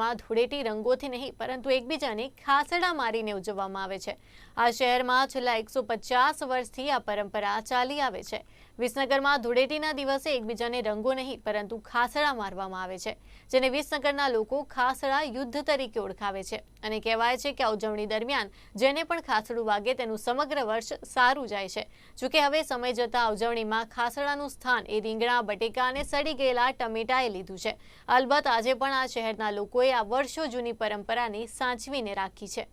વિસ્તારમાં ધૂળેટી રંગોથી નહીં, પરંતુ એકબીજાને ખાસડા મારીને ઉજવવામાં આવે છે. આ શહેરમાં છેલ્લા એકસો પચાસ વર્ષથી આ પરંપરા ચાલી આવે છે. વિસનગરમાં ધૂળેટીના દિવસે એકબીજાને રંગો નહીં, પરંતુ ખાસડા મારવામાં આવે છે, જેને વિસનગરના લોકો ખાસડા યુદ્ધ તરીકે ઓળખાવે છે અને કહેવાય છે કે આ ઉજવણી દરમિયાન જેને પણ ખાસડું વાગે તેનું સમગ્ર વર્ષ સારું જાય છે. જોકે હવે સમય જતાં ઉજવણીમાં ખાસડાનું સ્થાન એ રીંગણા બટેકા અને સડી ગયેલા ટમેટાએ લીધું છે. અલબત્ત આજે પણ આ શહેરના લોકોએ આ વર્ષો જૂની પરંપરાને સાચવીને રાખી છે.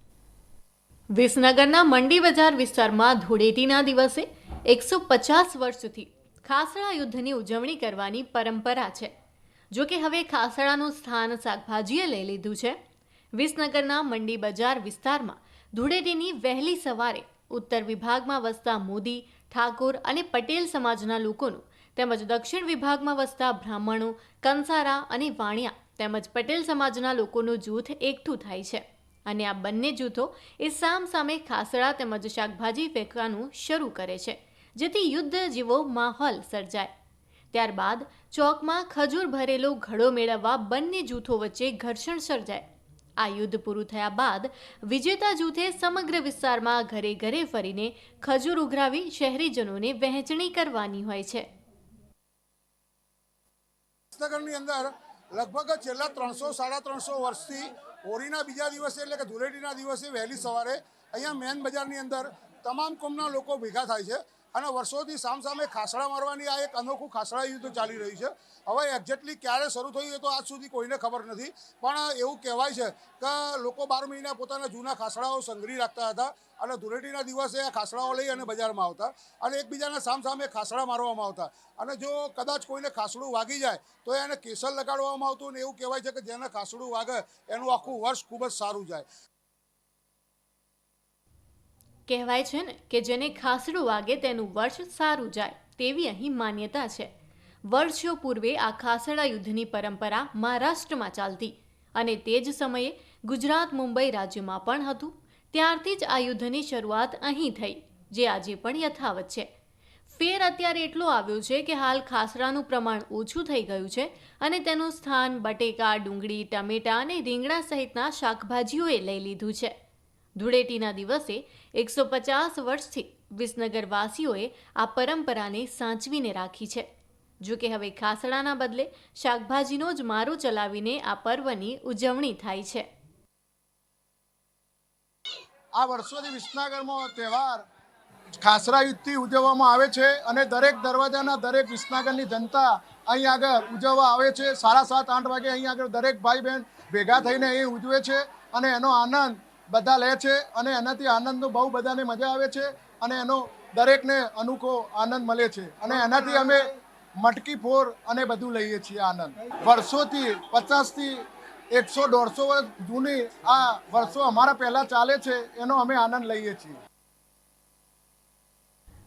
વિસનગરના મંડી બજાર વિસ્તારમાં ધૂળેટીના દિવસે એકસો પચાસ વર્ષથી ખાસડા યુદ્ધની ઉજવણી કરવાની પરંપરા છે. જો કે હવે ખાસડાનું સ્થાન શાકભાજીએ લઈ લીધું છે. વિસનગરના મંડી બજાર વિસ્તારમાં ધૂળેટીની વહેલી સવારે ઉત્તર વિભાગમાં વસતા મોદી, ઠાકોર અને પટેલ સમાજના લોકોનું તેમજ દક્ષિણ વિભાગમાં વસતા બ્રાહ્મણો, કંસારા અને વાણિયા તેમજ પટેલ સમાજના લોકોનું જૂથ એકઠું થાય છે. અને આ બંને જૂથો એ સામ સામે ખાસડા તેમજ શાકભાજી ફેંકવાનું શરૂ કરે છે, જેથી યુદ્ધ જેવો માહોલ સર્જાય. ત્યારબાદ ચોકમાં ખજૂર ભરેલો ઘડો મેળવવા બંને જૂથો વચ્ચે ઘર્ષણ સર્જાય. આ યુદ્ધ પૂરું થયા બાદ વિજેતા જૂથે સમગ્ર વિસ્તારમાં ઘરે ઘરે ફરીને ખજૂર ઉઘરાવી શહેરીજનોને વહેંચણી કરવાની હોય છે. લગભગ છેલ્લા ત્રણસો, સાડા ત્રણસો વર્ષથી હોળીના બીજા દિવસે એટલે કે ધૂળેટીના દિવસે વહેલી સવારે અહીંયા મેન બજારની અંદર તમામ કોમના લોકો ભેગા થાય છે. અને વર્ષોથી સામસામે ખાસડા મારવાની આ એક અનોખું ખાસડા યુદ્ધ ચાલી રહ્યું છે. હવે એક્ઝેક્ટલી ક્યારે શરૂ થયું એ તો આજ સુધી કોઈને ખબર નથી. પણ એવું કહેવાય છે કે લોકો બાર મહિના પોતાના જૂના ખાસડાઓ સંગ્રહી રાખતા હતા અને ધૂળેટીના દિવસે આ ખાસડાઓ લઈ અને બજારમાં આવતા અને એકબીજાના સામસામે ખાસડા મારવામાં આવતા. અને જો કદાચ કોઈને ખાસડું વાગી જાય તો એને કેસર લગાડવામાં આવતું અને એવું કહેવાય છે કે જેને ખાસડું વાગે એનું આખું વર્ષ ખૂબ જ સારું જાય. કહેવાય છે ને કે જેને ખાસડું વાગે તેનું વર્ષ સારું જાય, તેવી અહીં માન્યતા છે. વર્ષો પૂર્વે આ ખાસડા યુદ્ધની પરંપરા મહારાષ્ટ્રમાં ચાલતી અને તે જ સમયે ગુજરાત મુંબઈ રાજ્યમાં પણ હતું. ત્યારથી જ આ યુદ્ધની શરૂઆત અહીં થઈ, જે આજે પણ યથાવત છે. ફેર અત્યારે એટલો આવ્યો છે કે હાલ ખાસડાનું પ્રમાણ ઓછું થઈ ગયું છે અને તેનું સ્થાન બટેકા, ડુંગળી, ટમેટા અને રીંગણા સહિતના શાકભાજીઓએ લઈ લીધું છે. ધૂળેટીના દિવસે એકસો પચાસ વર્ષથી વિસનગરવાસીઓએ આ પરંપરાને સાચવીને રાખી છે. જો કે હવે ખાસડાના બદલે શાકભાજીનો જ મારો ચલાવીને આ પર્વની ઉજવણી થાય છે. આ વર્ષોથી વિસનગરમાં તહેવાર ખાસરા યુદ્ધથી ઉજવવામાં આવે છે અને દરેક દરવાજાના દરેક વિસનગરની જનતા અહીં આગળ ઉજવવા આવે છે. સાડા સાત, આઠ વાગે અહીં આગળ દરેક ભાઈ બહેન ભેગા થઈને અહીં ઉજવે છે અને એનો આનંદ બધા લે છે અને એનાથી આનંદનો બહુ બધાને મજા આવે છે અને એનો દરેકને અનોખો આનંદ મળે છે. અને એનાથી અમે મટકી ફોર અને બધું લઈએ છીએ આનંદ. વર્ષોથી, પચાસથી, એકસો, દોઢસો વર્ષ જૂની આ વર્ષો અમારા પહેલાં ચાલે છે, એનો અમે આનંદ લઈએ છીએ.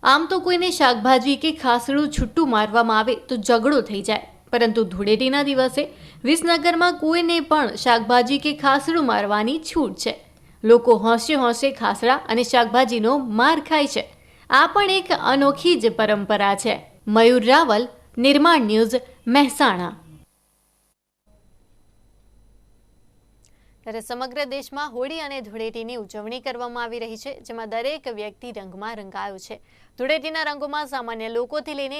આમ તો કોઈને શાકભાજી કે ખાસડું છૂટું મારવામાં આવે તો ઝઘડો થઈ જાય. પરંતુ ધૂળેટીના દિવસે વિસનગરમાં કોઈને પણ શાકભાજી કે ખાસડું મારવાની છૂટ છે. લોકો હોંશે હોંશે ખાસડા અને શાકભાજીનો માર ખાય છે. આ પણ એક અનોખી જ પરંપરા છે. મયુર રાવલ, નિર્માણ ન્યૂઝ, મહેસાણા. ત્યારે સમગ્ર દેશમાં હોળી અને ધૂળેટીની ઉજવણી કરવામાં આવી રહી છે, જેમાં દરેક વ્યક્તિ રંગમાં રંગાયો છે. ધૂળેટીના રંગોમાં સામાન્ય લોકોથી લઈને